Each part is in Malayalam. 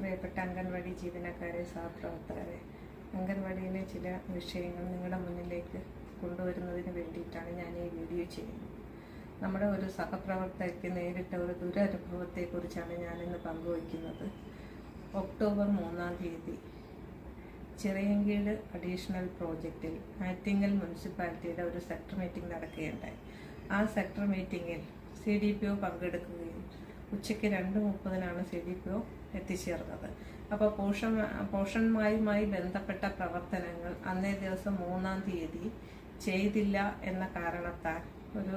പ്രിയപ്പെട്ട അംഗൻവാടി ജീവനക്കാരെ സഹപ്രവർത്തകരെ അംഗൻവാടിയിലെ ചില വിഷയങ്ങൾ നിങ്ങളുടെ മുന്നിലേക്ക് കൊണ്ടുവരുന്നതിന് വേണ്ടിയിട്ടാണ് ഞാൻ ഈ വീഡിയോ ചെയ്യുന്നത്. നമ്മുടെ ഒരു സഹപ്രവർത്തകയ്ക്ക് നേരിട്ട ഒരു ദുരനുഭവത്തെക്കുറിച്ചാണ് ഞാനിന്ന് പങ്കുവയ്ക്കുന്നത്. ഒക്ടോബർ മൂന്നാം തീയതി ചിറയൻകീഴ് അഡീഷണൽ പ്രോജക്റ്റിൽ ആറ്റിങ്ങൽ മുനിസിപ്പാലിറ്റിയുടെ ഒരു സെക്ടർ മീറ്റിംഗ് നടക്കുകയുണ്ടായി. ആ സെക്ടർ മീറ്റിങ്ങിൽ സി ഡി പി ഒ പങ്കെടുക്കുകയും ഉച്ചയ്ക്ക് രണ്ട് മുപ്പതിനാണ് സിഡിപിഒ എത്തിച്ചേർന്നത്. അപ്പോൾ പോഷൻ പോഷന്മാരുമായി ബന്ധപ്പെട്ട പ്രവർത്തനങ്ങൾ അന്നേ ദിവസം മൂന്നാം തീയതി ചെയ്തില്ല എന്ന കാരണത്താൽ ഒരു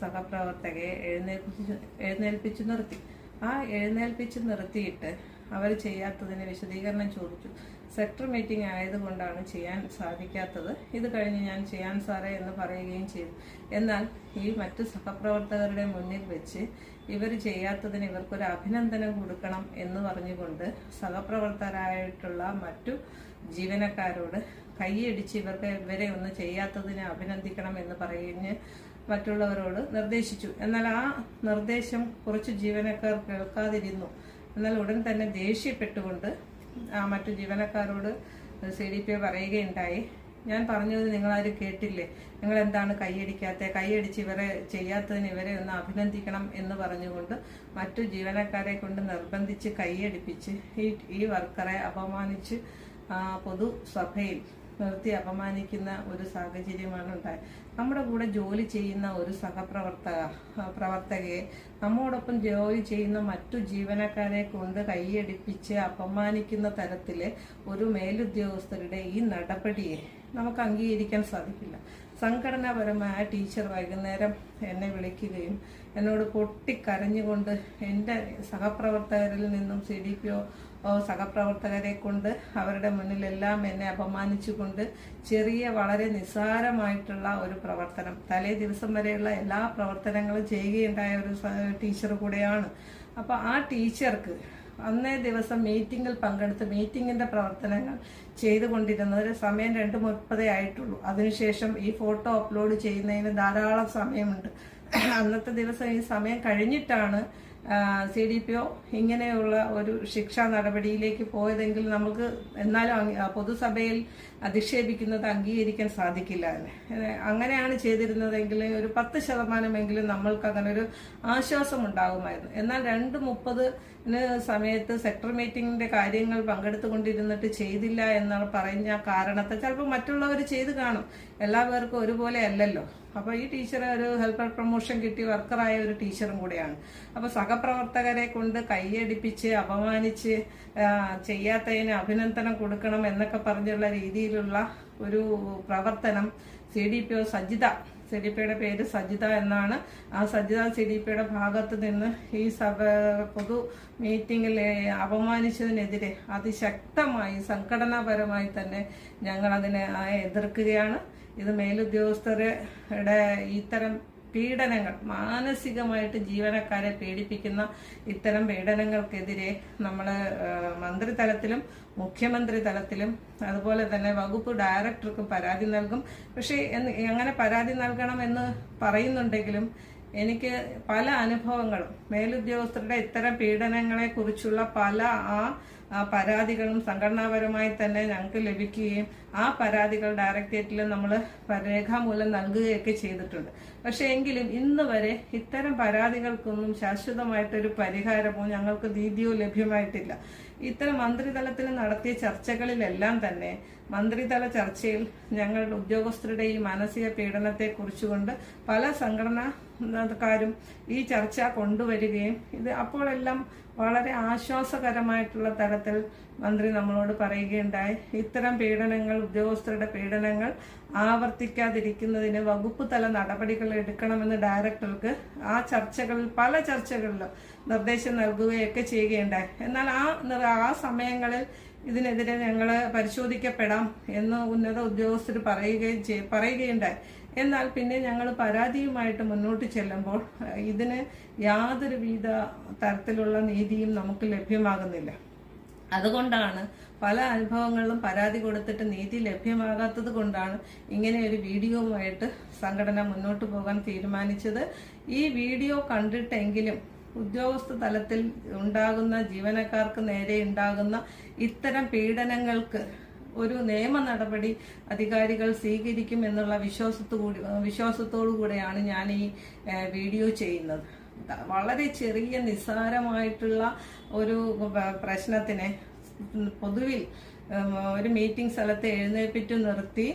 സഹപ്രവർത്തകയെ എഴുന്നേൽപ്പിച്ച് എഴുന്നേൽപ്പിച്ച് നിർത്തി. ആ എഴുന്നേൽപ്പിച്ച് നിർത്തിയിട്ട് അവർ ചെയ്യാത്തതിന് വിശദീകരണം ചോദിച്ചു. സെക്ടർ മീറ്റിംഗ് ആയതുകൊണ്ടാണ് ചെയ്യാൻ സാധിക്കാത്തത്. ഇത് കഴിഞ്ഞ് ഞാൻ ചെയ്യാൻ സാറേ എന്ന് പറയുകയും ചെയ്തു. എന്നാൽ ഈ മറ്റ് സഹപ്രവർത്തകരുടെ മുന്നിൽ വെച്ച് ഇവർ ചെയ്യാത്തതിന് ഇവർക്കൊരു അഭിനന്ദനം കൊടുക്കണം എന്ന് പറഞ്ഞുകൊണ്ട് സഹപ്രവർത്തകരായിട്ടുള്ള മറ്റു ജീവനക്കാരോട് കൈയടിച്ച് ഇവർക്ക് ഇവരെ ഒന്ന് ചെയ്യാത്തതിന് അഭിനന്ദിക്കണം എന്ന് പറയുന്ന മറ്റുള്ളവരോട് നിർദ്ദേശിച്ചു. എന്നാൽ ആ നിർദ്ദേശം കുറച്ച് ജീവനക്കാർ കേൾക്കാതിരുന്നു. എന്നാൽ ഉടൻ തന്നെ ദേഷ്യപ്പെട്ടുകൊണ്ട് ആ മറ്റു ജീവനക്കാരോട് സി ഡി പി പറയുകയുണ്ടായി. ഞാൻ പറഞ്ഞത് നിങ്ങളാരും കേട്ടില്ലേ? നിങ്ങൾ എന്താണ് കൈയടിക്കാത്ത? കൈയടിച്ച് ഇവരെ ചെയ്യാത്തതിന് ഇവരെ ഒന്ന് അഭിനന്ദിക്കണം എന്ന് പറഞ്ഞുകൊണ്ട് മറ്റു ജീവനക്കാരെ കൊണ്ട് നിർബന്ധിച്ച് കൈയടിപ്പിച്ച് ഈ ഈ വർക്കറെ അപമാനിച്ച് പൊതുസഭയിൽ നിർത്തി അപമാനിക്കുന്ന ഒരു സാഹചര്യമാണ് ഉണ്ടായത്. നമ്മുടെ കൂടെ ജോലി ചെയ്യുന്ന ഒരു സഹപ്രവർത്തക പ്രവർത്തകയെ നമ്മോടൊപ്പം ജോലി ചെയ്യുന്ന മറ്റു ജീവനക്കാരെ കൊണ്ട് കൈയടിപ്പിച്ച് അപമാനിക്കുന്ന തരത്തിൽ ഒരു മേലുദ്യോഗസ്ഥരുടെ ഈ നടപടിയെ നമുക്ക് അംഗീകരിക്കാൻ സാധിക്കില്ല. സംഘടനാപരമായ ടീച്ചർ വൈകുന്നേരം എന്നെ വിളിക്കുകയും എന്നോട് പൊട്ടിക്കരഞ്ഞുകൊണ്ട് എന്റെ സഹപ്രവർത്തകരിൽ നിന്നും സി ഡി പി ഒ സഹപ്രവർത്തകരെ കൊണ്ട് അവരുടെ മുന്നിലെല്ലാം എന്നെ അപമാനിച്ചുകൊണ്ട് ചെറിയ വളരെ നിസ്സാരമായിട്ടുള്ള ഒരു പ്രവർത്തനം. തലേ ദിവസം വരെയുള്ള എല്ലാ പ്രവർത്തനങ്ങളും ചെയ്യുകയുണ്ടായ ഒരു ടീച്ചർ കൂടെയാണ്. അപ്പോൾ ആ ടീച്ചർക്ക് അന്നേ ദിവസം മീറ്റിംഗിൽ പങ്കെടുത്ത് മീറ്റിംഗിന്റെ പ്രവർത്തനങ്ങൾ ചെയ്തുകൊണ്ടിരുന്നത് സമയം രണ്ട് മുപ്പതേ ആയിട്ടുള്ളൂ. അതിനുശേഷം ഈ ഫോട്ടോ അപ്ലോഡ് ചെയ്യുന്നതിന് ധാരാളം സമയമുണ്ട്. അന്നത്തെ ദിവസം ഈ സമയം കഴിഞ്ഞിട്ടാണ് സി ഡി പി ഒ ഇങ്ങനെയുള്ള ഒരു ശിക്ഷാ നടപടിയിലേക്ക് പോയതെങ്കിൽ നമുക്ക് എന്നാലും പൊതുസഭയിൽ അധിക്ഷേപിക്കുന്നത് അംഗീകരിക്കാൻ സാധിക്കില്ല അങ്ങനെയാണ് ചെയ്തിരുന്നതെങ്കിൽ ഒരു പത്ത് ശതമാനമെങ്കിലും നമ്മൾക്ക് അങ്ങനെ ഒരു ആശ്വാസം ഉണ്ടാകുമായിരുന്നു. എന്നാൽ രണ്ട് മുപ്പതിന് സമയത്ത് സെക്ടർ മീറ്റിംഗിന്റെ കാര്യങ്ങൾ പങ്കെടുത്തുകൊണ്ടിരുന്നിട്ട് ചെയ്തില്ല എന്നാണ് പറഞ്ഞ കാരണത്തെ ചിലപ്പോൾ മറ്റുള്ളവർ ചെയ്ത് കാണും. എല്ലാ പേർക്കും ഒരുപോലെ അല്ലല്ലോ. അപ്പൊ ഈ ടീച്ചർ ഒരു ഹെൽപ്പർ പ്രൊമോഷൻ കിട്ടി വർക്കറായ ഒരു ടീച്ചറും കൂടെയാണ്. അപ്പൊ സഹപ്രവർത്തകരെ കൊണ്ട് കൈയടിപ്പിച്ച് അപമാനിച്ച് ചെയ്യാത്തതിന് അഭിനന്ദനം കൊടുക്കണം എന്നൊക്കെ പറഞ്ഞുള്ള രീതിയിലുള്ള ഒരു പ്രവർത്തനം C D P O Sajitha C D പിയുടെ പേര് സജിത എന്നാണ്. ആ സജിത സി ഡി പിയുടെ ഭാഗത്ത് നിന്ന് ഈ സഭ പൊതു മീറ്റിംഗിൽ അപമാനിച്ചതിനെതിരെ അതിശക്തമായി സംഘടനാപരമായി തന്നെ ഞങ്ങൾ അതിനെ എതിർക്കുകയാണ്. ഇത് മേലുദ്യോഗസ്ഥരുടെ ഇത്തരം പീഡനങ്ങൾ മാനസികമായിട്ട് ജീവനക്കാരെ പീഡിപ്പിക്കുന്ന ഇത്തരം പീഡനങ്ങൾക്കെതിരെ നമ്മൾ മന്ത്രിതലത്തിലും മുഖ്യമന്ത്രി തലത്തിലും അതുപോലെ തന്നെ വകുപ്പ് ഡയറക്ടർക്കും പരാതി നൽകും. പക്ഷേ എങ്ങനെ പരാതി നൽകണം എന്ന് പറയുന്നുണ്ടെങ്കിലും എനിക്ക് പല അനുഭവങ്ങളും മേലുദ്യോഗസ്ഥരുടെ ഇത്തരം പീഡനങ്ങളെ കുറിച്ചുള്ള പല ആ പരാതികളും സംഘടനാപരമായി തന്നെ ഞങ്ങൾക്ക് ലഭിക്കുകയും ആ പരാതികൾ ഡയറക്ടറേറ്റിൽ നമ്മൾ രേഖാമൂലം നൽകുകയൊക്കെ ചെയ്തിട്ടുണ്ട്. പക്ഷേ എങ്കിലും ഇന്ന് വരെ ഇത്തരം പരാതികൾക്കൊന്നും ശാശ്വതമായിട്ടൊരു പരിഹാരമോ ഞങ്ങൾക്ക് നീതിയോ ലഭ്യമായിട്ടില്ല. ഇത്തരം മന്ത്രിതലത്തിൽ നടത്തിയ ചർച്ചകളിലെല്ലാം തന്നെ മന്ത്രിതല ചർച്ചയിൽ ഞങ്ങളുടെ ഉദ്യോഗസ്ഥരുടെ ഈ മാനസിക പീഡനത്തെ കുറിച്ചുകൊണ്ട് പല സംഘടനക്കാരും ഈ ചർച്ച കൊണ്ടുവരികയും ഇത് അപ്പോഴെല്ലാം വളരെ ആശ്വാസകരമായിട്ടുള്ള തരത്തിൽ മന്ത്രി നമ്മളോട് പറയുകയുണ്ടായി. ഇത്തരം പീഡനങ്ങൾ ഉദ്യോഗസ്ഥരുടെ പീഡനങ്ങൾ ആവർത്തിക്കാതിരിക്കുന്നതിന് വകുപ്പ് തല നടപടികൾ എടുക്കണമെന്ന് ഡയറക്ടർക്ക് ആ ചർച്ചകളിൽ പല ചർച്ചകളിലും നിർദ്ദേശം നൽകുകയൊക്കെ ചെയ്യുകയുണ്ടായി. എന്നാൽ ആ ആ സമയങ്ങളിൽ ഇതിനെതിരെ ഞങ്ങൾ പരിശോധിക്കപ്പെടാം എന്ന് ഉന്നത ഉദ്യോഗസ്ഥർ പറയുകയും ചെയ്- പറയുകയുണ്ടായി. എന്നാൽ പിന്നെ ഞങ്ങൾ പരാതിയുമായിട്ട് മുന്നോട്ട് ചെല്ലുമ്പോൾ ഇതിന് യാതൊരു വിധ തരത്തിലുള്ള നീതിയും നമുക്ക് ലഭ്യമാകുന്നില്ല. അതുകൊണ്ടാണ് പല അനുഭവങ്ങളിലും പരാതി കൊടുത്തിട്ട് നീതി ലഭ്യമാകാത്തത് കൊണ്ടാണ് ഇങ്ങനെ ഒരു വീഡിയോവുമായിട്ട് സംഘടന മുന്നോട്ട് പോകാൻ തീരുമാനിച്ചത്. ഈ വീഡിയോ കണ്ടിട്ടെങ്കിലും ഉദ്യോഗസ്ഥ തലത്തിൽ ഉണ്ടാകുന്ന ജീവനക്കാർക്ക് നേരെ ഉണ്ടാകുന്ന ഇത്തരം പീഡനങ്ങൾക്ക് ഒരു നിയമ നടപടി അധികാരികൾ സ്വീകരിക്കും എന്നുള്ള വിശ്വാസത്തോടു വിശ്വാസത്തോടു കൂടെയാണ് ഞാൻ ഈ വീഡിയോ ചെയ്യുന്നത്. വളരെ ചെറിയ നിസ്സാരമായിട്ടുള്ള ഒരു പ്രശ്നത്തിനെ പൊതുവിൽ ഒരു മീറ്റിംഗ് സ്ഥലത്ത് എഴുന്നേൽപ്പിച്ചു നിർത്തി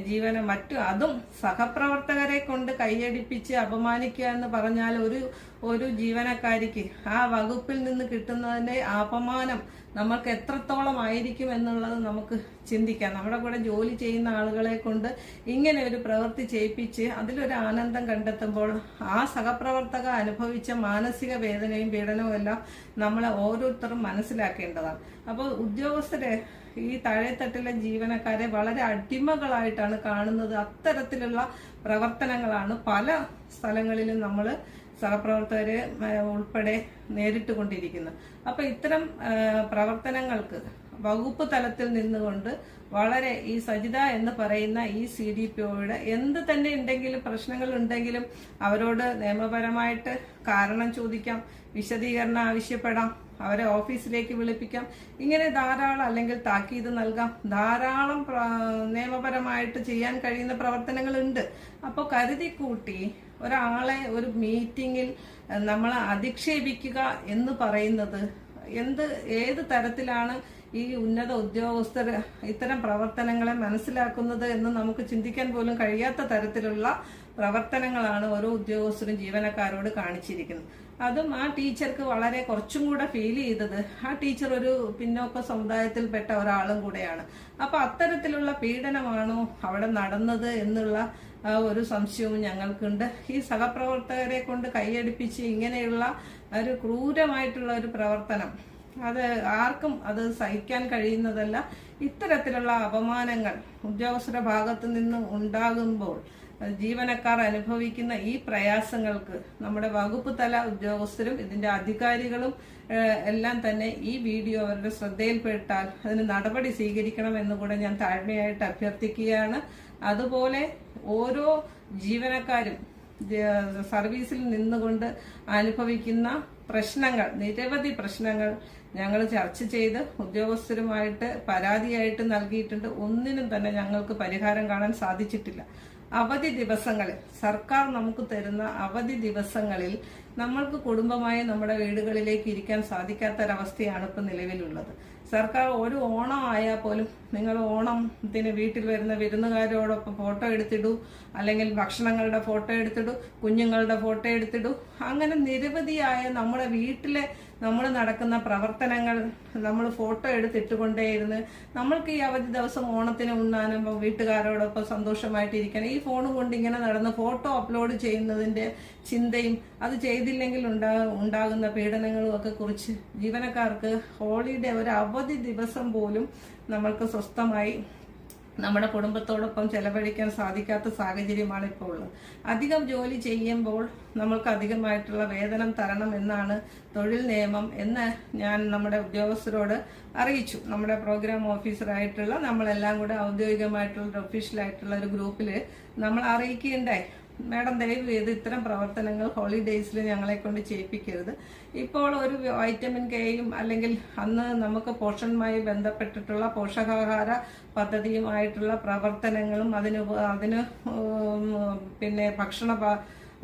ജീവന മറ്റു അതും സഹപ്രവർത്തകരെ കൊണ്ട് കൈയടിപ്പിച്ച് അപമാനിക്കുക എന്ന് പറഞ്ഞാൽ ഒരു ഒരു ജീവനക്കാരിക്ക് ആ വകുപ്പിൽ നിന്ന് കിട്ടുന്നതിന്റെ അപമാനം നമ്മൾക്ക് എത്രത്തോളം ആയിരിക്കും എന്നുള്ളത് നമുക്ക് ചിന്തിക്കാം. നമ്മുടെ കൂടെ ജോലി ചെയ്യുന്ന ആളുകളെ കൊണ്ട് ഇങ്ങനെ ഒരു പ്രവൃത്തി ചെയ്യിപ്പിച്ച് അതിലൊരു ആനന്ദം കണ്ടെത്തുമ്പോൾ ആ സഹപ്രവർത്തക അനുഭവിച്ച മാനസിക വേദനയും പീഡനവും എല്ലാം നമ്മളെ ഓരോരുത്തരും മനസ്സിലാക്കേണ്ടതാണ്. അപ്പോൾ ഉദ്യോഗസ്ഥരെ ഈ താഴെത്തട്ടിലെ ജീവനക്കാരെ വളരെ അടിമകളായിട്ടാണ് കാണുന്നത്. അത്തരത്തിലുള്ള പ്രവർത്തനങ്ങളാണ് പല സ്ഥലങ്ങളിലും നമ്മൾ സഹപ്രവർത്തകരെ ഉൾപ്പെടെ നേരിട്ട് കൊണ്ടിരിക്കുന്നത് അപ്പൊ ഇത്തരം പ്രവർത്തനങ്ങൾക്ക് വകുപ്പ് തലത്തിൽ നിന്നുകൊണ്ട് വളരെ ഈ സജിത എന്ന് പറയുന്ന ഈ സി ഡി പി ഒയുടെ എന്ത് തന്നെ ഉണ്ടെങ്കിലും പ്രശ്നങ്ങൾ ഉണ്ടെങ്കിലും അവരോട് നിയമപരമായിട്ട് കാരണം ചോദിക്കാം. വിശദീകരണം ആവശ്യപ്പെടാം. അവരെ ഓഫീസിലേക്ക് വിളിപ്പിക്കാം. ഇങ്ങനെ ധാരാളം അല്ലെങ്കിൽ താക്കീത് നൽകാം. ധാരാളം നിയമപരമായിട്ട് ചെയ്യാൻ കഴിയുന്ന പ്രവർത്തനങ്ങളുണ്ട്. അപ്പോൾ കരുതി കൂട്ടി ഒരാളെ ഒരു മീറ്റിങ്ങിൽ നമ്മൾ അധിക്ഷേപിക്കുക എന്ന് പറയുന്നത് എന്ത് ഏത് തരത്തിലാണ് ഈ ഉന്നത ഉദ്യോഗസ്ഥർ ഇത്തരം പ്രവർത്തനങ്ങളെ മനസ്സിലാക്കുന്നത് എന്ന് നമുക്ക് ചിന്തിക്കാൻ പോലും കഴിയാത്ത തരത്തിലുള്ള പ്രവർത്തനങ്ങളാണ് ഓരോ ഉദ്യോഗസ്ഥരും ജീവനക്കാരോട് കാണിച്ചിരിക്കുന്നത്. അതും ആ ടീച്ചർക്ക് വളരെ കുറച്ചും കൂടെ ഫീൽ ചെയ്തത് ആ ടീച്ചർ ഒരു പിന്നോക്ക സമുദായത്തിൽപ്പെട്ട ഒരാളും കൂടെയാണ്. അപ്പൊ അത്തരത്തിലുള്ള പീഡനമാണോ അവിടെ നടന്നത് എന്നുള്ള ഒരു സംശയവും ഞങ്ങൾക്കുണ്ട്. ഈ സഹപ്രവർത്തകരെ കൊണ്ട് കൈയടിപ്പിച്ച് ഇങ്ങനെയുള്ള ഒരു ക്രൂരമായിട്ടുള്ള ഒരു പ്രവർത്തനം അത് ആർക്കും അത് സഹിക്കാൻ കഴിയുന്നതല്ല. ഇത്തരത്തിലുള്ള അപമാനങ്ങൾ ഉദ്യോഗസ്ഥരുടെ ഭാഗത്തു നിന്ന് ഉണ്ടാകുമ്പോൾ ജീവനക്കാർ അനുഭവിക്കുന്ന ഈ പ്രയാസങ്ങൾക്ക് നമ്മുടെ വകുപ്പ് തല ഉദ്യോഗസ്ഥരും ഇതിന്റെ അധികാരികളും എല്ലാം തന്നെ ഈ വീഡിയോ അവരുടെ ശ്രദ്ധയിൽപ്പെട്ടാൽ അതിന് നടപടി സ്വീകരിക്കണം എന്ന് കൂടെ ഞാൻ താഴ്മയായിട്ട് അഭ്യർത്ഥിക്കുകയാണ്. അതുപോലെ ഓരോ ജീവനക്കാരും സർവീസിൽ നിന്നുകൊണ്ട് അനുഭവിക്കുന്ന പ്രശ്നങ്ങൾ നിരവധി പ്രശ്നങ്ങൾ ഞങ്ങൾ ചർച്ച ചെയ്ത് ഉദ്യോഗസ്ഥരുമായിട്ട് പരാതിയായിട്ട് നൽകിയിട്ടുണ്ട്. ഒന്നിനും തന്നെ ഞങ്ങൾക്ക് പരിഹാരം കാണാൻ സാധിച്ചിട്ടില്ല. അവധി ദിവസങ്ങളിൽ സർക്കാർ നമുക്ക് തരുന്ന അവധി ദിവസങ്ങളിൽ നമ്മൾക്ക് കുടുംബമായി നമ്മുടെ വീടുകളിലേക്ക് ഇരിക്കാൻ സാധിക്കാത്തൊരവസ്ഥയാണ് ഇപ്പം നിലവിലുള്ളത്. സർക്കാർ ഒരു ഓണം ആയാൽ പോലും നിങ്ങൾ ഓണത്തിന് വീട്ടിൽ വരുന്ന വിരുന്നുകാരോടൊപ്പം ഫോട്ടോ എടുത്തിടൂ. അല്ലെങ്കിൽ ഭക്ഷണങ്ങളുടെ ഫോട്ടോ എടുത്തിടൂ. കുഞ്ഞുങ്ങളുടെ ഫോട്ടോ എടുത്തിടൂ. അങ്ങനെ നിരവധിയായ നമ്മുടെ വീട്ടിലെ നമ്മൾ നടക്കുന്ന പ്രവർത്തനങ്ങൾ നമ്മൾ ഫോട്ടോ എടുത്തിട്ടുകൊണ്ടേയിരുന്ന്. നമ്മൾക്ക് ഈ അവധി ദിവസം ഓണത്തിന് ഉണ്ണാനും വീട്ടുകാരോടൊപ്പം സന്തോഷമായിട്ടിരിക്കണം ഈ ഫോൺ കൊണ്ട് ഇങ്ങനെ നടന്ന് ഫോട്ടോ അപ്ലോഡ് ചെയ്യുന്നതിന്റെ ചിന്തയും അത് ചെയ്തില്ലെങ്കിൽ ഉണ്ടാ ഉണ്ടാകുന്ന പീഡനങ്ങളും ഒക്കെ കുറിച്ച് ജീവനക്കാർക്ക് ഹോളിഡേ ഒരു അവധി ദിവസം പോലും നമ്മൾക്ക് സ്വസ്ഥമായി നമ്മുടെ കുടുംബത്തോടൊപ്പം ചെലവഴിക്കാൻ സാധിക്കാത്ത സാഹചര്യമാണ് ഇപ്പോൾ ഉള്ളത്. അധികം ജോലി ചെയ്യുമ്പോൾ നമ്മൾക്ക് അധികമായിട്ടുള്ള വേതനം തരണം എന്നാണ് തൊഴിൽ നിയമം എന്ന് ഞാൻ നമ്മുടെ ഉദ്യോഗസ്ഥരോട് അറിയിച്ചു. നമ്മുടെ പ്രോഗ്രാം ഓഫീസറായിട്ടുള്ള നമ്മളെല്ലാം കൂടെ ഔദ്യോഗികമായിട്ടുള്ള ഒഫീഷ്യലായിട്ടുള്ള ഒരു ഗ്രൂപ്പിൽ നമ്മൾ അറിയിക്കുകയുണ്ടായി. മാഡം ദയവ് ചെയ്ത് ഇത്തരം പ്രവർത്തനങ്ങൾ ഹോളിഡേയ്സിൽ ഞങ്ങളെ കൊണ്ട് ചെയ്യിപ്പിക്കരുത്. ഇപ്പോൾ ഒരു വൈറ്റമിൻ കെയും അല്ലെങ്കിൽ അന്ന് നമുക്ക് പോഷണുമായി ബന്ധപ്പെട്ടിട്ടുള്ള പോഷകാഹാര പദ്ധതിയുമായിട്ടുള്ള പ്രവർത്തനങ്ങളും അതിന് അതിന് പിന്നെ ഭക്ഷണ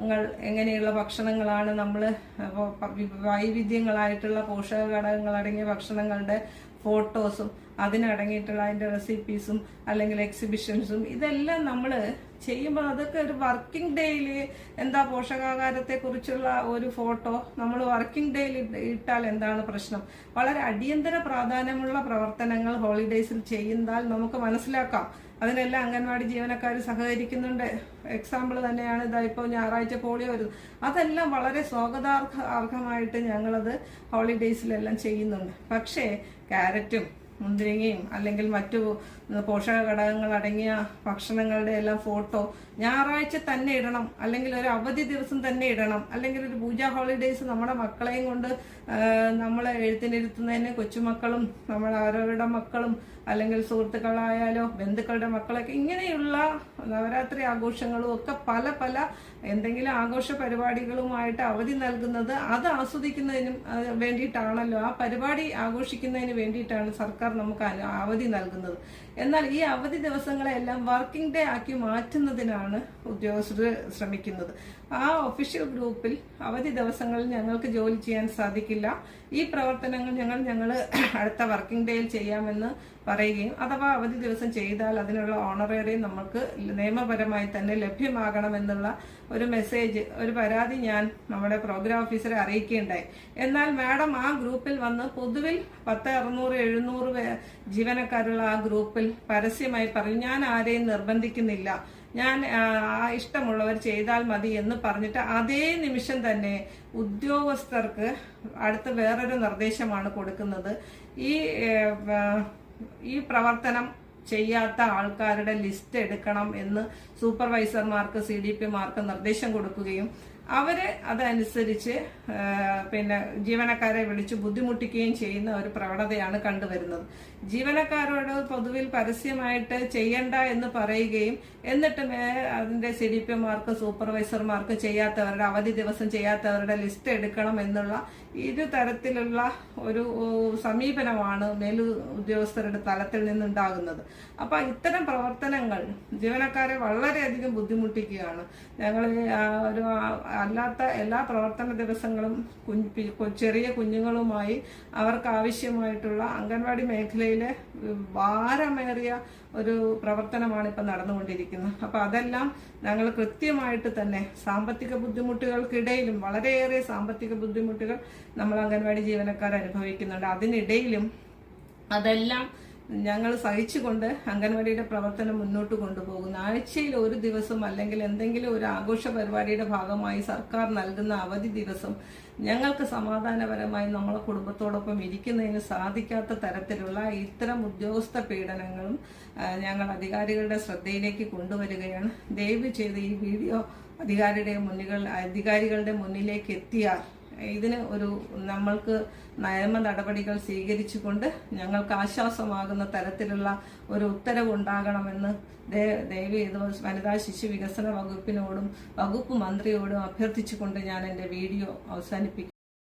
ങ്ങൾ എങ്ങനെയുള്ള ഭക്ഷണങ്ങളാണ് നമ്മൾ വൈവിധ്യങ്ങളായിട്ടുള്ള പോഷക ഘടകങ്ങൾ അടങ്ങിയ ഭക്ഷണങ്ങളുടെ ഫോട്ടോസും അതിനടങ്ങിയിട്ടുള്ള അതിന്റെ റെസിപ്പീസും അല്ലെങ്കിൽ എക്സിബിഷൻസും ഇതെല്ലാം നമ്മൾ ചെയ്യുമ്പോൾ അതൊക്കെ ഒരു വർക്കിംഗ് ഡേയിൽ എന്താ പോഷകാഹാരത്തെ കുറിച്ചുള്ള ഒരു ഫോട്ടോ നമ്മൾ വർക്കിംഗ് ഡേയിൽ ഇട്ടാൽ എന്താണ് പ്രശ്നം? വളരെ അടിയന്തര പ്രാധാന്യമുള്ള പ്രവർത്തനങ്ങൾ ഹോളിഡേയ്സിൽ ചെയ്യുന്നാൽ നമുക്ക് മനസ്സിലാക്കാം. അതിനെല്ലാം അംഗൻവാടി ജീവനക്കാർ സഹകരിക്കുന്നുണ്ട്. എക്സാമ്പിൾ തന്നെയാണ് ഇതായിപ്പോ ഞായറാഴ്ച പോളിയോ വരുന്നത്. അതെല്ലാം വളരെ സ്വാഗതാർഹ അർഹമായിട്ട് ഞങ്ങളത് ഹോളിഡേയ്സിലെല്ലാം ചെയ്യുന്നുണ്ട്. പക്ഷേ ക്യാരറ്റും മുന്തിരിങ്ങയും അല്ലെങ്കിൽ മറ്റു പോഷക ഘടകങ്ങൾ അടങ്ങിയ ഭക്ഷണങ്ങളുടെ എല്ലാം ഫോട്ടോ ഞായറാഴ്ച തന്നെ ഇടണം. അല്ലെങ്കിൽ ഒരു അവധി ദിവസം തന്നെ ഇടണം. അല്ലെങ്കിൽ ഒരു പൂജ ഹോളിഡേയ്സ് നമ്മുടെ മക്കളെയും കൊണ്ട് നമ്മളെ എഴുത്തിനിരുത്തുന്നതിന് കൊച്ചുമക്കളും നമ്മൾ അവരവരുടെ മക്കളും അല്ലെങ്കിൽ സുഹൃത്തുക്കളായാലോ ബന്ധുക്കളുടെ മക്കളൊക്കെ ഇങ്ങനെയുള്ള നവരാത്രി ആഘോഷങ്ങളും ഒക്കെ പല പല എന്തെങ്കിലും ആഘോഷ പരിപാടികളുമായിട്ട് അവധി നൽകുന്നത് അത് ആസ്വദിക്കുന്നതിനും വേണ്ടിയിട്ടാണല്ലോ. ആ പരിപാടി ആഘോഷിക്കുന്നതിന് വേണ്ടിയിട്ടാണ് സർക്കാർ നമുക്ക് അവധി നൽകുന്നത്. എന്നാൽ ഈ അവധി ദിവസങ്ങളെല്ലാം വർക്കിംഗ് ഡേ ആക്കി മാറ്റുന്നതിനാണ് ഉദ്യോഗസ്ഥർ ശ്രമിക്കുന്നത്. ആ ഒഫീഷ്യൽ ഗ്രൂപ്പിൽ അവധി ദിവസങ്ങളിൽ ഞങ്ങൾക്ക് ജോലി ചെയ്യാൻ സാധിക്കില്ല. ഈ പ്രവർത്തനങ്ങൾ ഞങ്ങൾ ഞങ്ങൾ അടുത്ത വർക്കിംഗ് ഡേയിൽ ചെയ്യാമെന്ന് പറയുകയും അഥവാ അവധി ദിവസം ചെയ്താൽ അതിനുള്ള ഓണറേറിയം നമുക്ക് നിയമപരമായി തന്നെ ലഭ്യമാകണമെന്നുള്ള ഒരു മെസ്സേജ് ഒരു പരാതി ഞാൻ നമ്മുടെ പ്രോഗ്രാം ഓഫീസറെ അറിയിക്കുകയുണ്ടായി. എന്നാൽ മാഡം ആ ഗ്രൂപ്പിൽ വന്ന് പൊതുവിൽ പത്ത് അറുന്നൂറ് എഴുന്നൂറ് ജീവനക്കാരുള്ള ആ ഗ്രൂപ്പിൽ പരസ്യമായി പറയും ഞാൻ ആരെയും നിർബന്ധിക്കുന്നില്ല. ഞാൻ ഇഷ്ടമുള്ളവർ ചെയ്താൽ മതി എന്ന് പറഞ്ഞിട്ട് അതേ നിമിഷം തന്നെ ഉദ്യോഗസ്ഥർക്ക് അടുത്ത വേറൊരു നിർദ്ദേശമാണ് കൊടുക്കുന്നത്. ഈ ഈ പ്രവർത്തനം ചെയ്യാത്ത ആൾക്കാരുടെ ലിസ്റ്റ് എടുക്കണം എന്ന് സൂപ്പർവൈസർമാർക്ക് സി ഡി പിമാർക്ക് നിർദ്ദേശം കൊടുക്കുകയും അവർ അതനുസരിച്ച് പിന്നെ ജീവനക്കാരെ വിളിച്ച് ബുദ്ധിമുട്ടിക്കുകയും ചെയ്യുന്ന ഒരു പ്രവണതയാണ് കണ്ടുവരുന്നത്. ജീവനക്കാരോട് പൊതുവിൽ പരസ്യമായിട്ട് ചെയ്യണ്ട എന്ന് പറയുകയും എന്നിട്ട് അതിന്റെ സി ഡി പിമാർക്ക് സൂപ്പർവൈസർമാർക്ക് ചെയ്യാത്തവരുടെ അവധി ദിവസം ചെയ്യാത്തവരുടെ ലിസ്റ്റ് എടുക്കണം എന്നുള്ള ഇരു തരത്തിലുള്ള ഒരു സമീപനമാണ് മേലു ഉദ്യോഗസ്ഥരുടെ തലത്തിൽ നിന്നുണ്ടാകുന്നത്. അപ്പൊ ഇത്തരം പ്രവർത്തനങ്ങൾ ജീവനക്കാരെ വളരെയധികം ബുദ്ധിമുട്ടിക്കുകയാണ്. ഞങ്ങൾ ഒരു അല്ലാത്ത എല്ലാ പ്രവർത്തന ദിവസങ്ങളും ചെറിയ കുഞ്ഞുങ്ങളുമായി അവർക്ക് ആവശ്യമായിട്ടുള്ള അംഗൻവാടി മേഖലയിലെ ഭാരമേറിയ ഒരു പ്രവർത്തനമാണ് ഇപ്പം നടന്നുകൊണ്ടിരിക്കുന്നത്. അപ്പൊ അതെല്ലാം ഞങ്ങൾ കൃത്യമായിട്ട് തന്നെ സാമ്പത്തിക ബുദ്ധിമുട്ടുകൾക്കിടയിലും വളരെയേറെ സാമ്പത്തിക ബുദ്ധിമുട്ടുകൾ നമ്മൾ അംഗൻവാടി ജീവനക്കാർ അനുഭവിക്കുന്നുണ്ട് അതിനിടയിലും അതെല്ലാം ഞങ്ങൾ സഹിച്ചുകൊണ്ട് അംഗൻവാടിയുടെ പ്രവർത്തനം മുന്നോട്ട് കൊണ്ടുപോകുന്നു. ആഴ്ചയിൽ ഒരു ദിവസം അല്ലെങ്കിൽ എന്തെങ്കിലും ഒരു ആഘോഷ പരിപാടിയുടെ ഭാഗമായി സർക്കാർ നൽകുന്ന അവധി ദിവസം ഞങ്ങൾക്ക് സമാധാനപരമായി നമ്മളെ കുടുംബത്തോടൊപ്പം ഇരിക്കുന്നതിന് സാധിക്കാത്ത തരത്തിലുള്ള ഇത്തരം ഉദ്യോഗസ്ഥ പീഡനങ്ങളും ഞങ്ങൾ അധികാരികളുടെ ശ്രദ്ധയിലേക്ക് കൊണ്ടുവരികയാണ്. ദയവ് ചെയ്ത് ഈ വീഡിയോ അധികാരിയുടെ മുന്നിൽ അധികാരികളുടെ മുന്നിലേക്ക് എത്തിയാൽ ഇതിന് ഒരു നമ്മൾക്ക് നിയമ നടപടികൾ സ്വീകരിച്ചുകൊണ്ട് ഞങ്ങൾക്ക് ആശ്വാസമാകുന്ന തരത്തിലുള്ള ഒരു ഉത്തരവ് ഉണ്ടാകണമെന്ന് ദേവി ഇത് വനിതാ ശിശു വികസന വകുപ്പിനോടും വകുപ്പ് മന്ത്രിയോടും അഭ്യർത്ഥിച്ചുകൊണ്ട് ഞാൻ എന്റെ വീഡിയോ അവസാനിപ്പിക്കും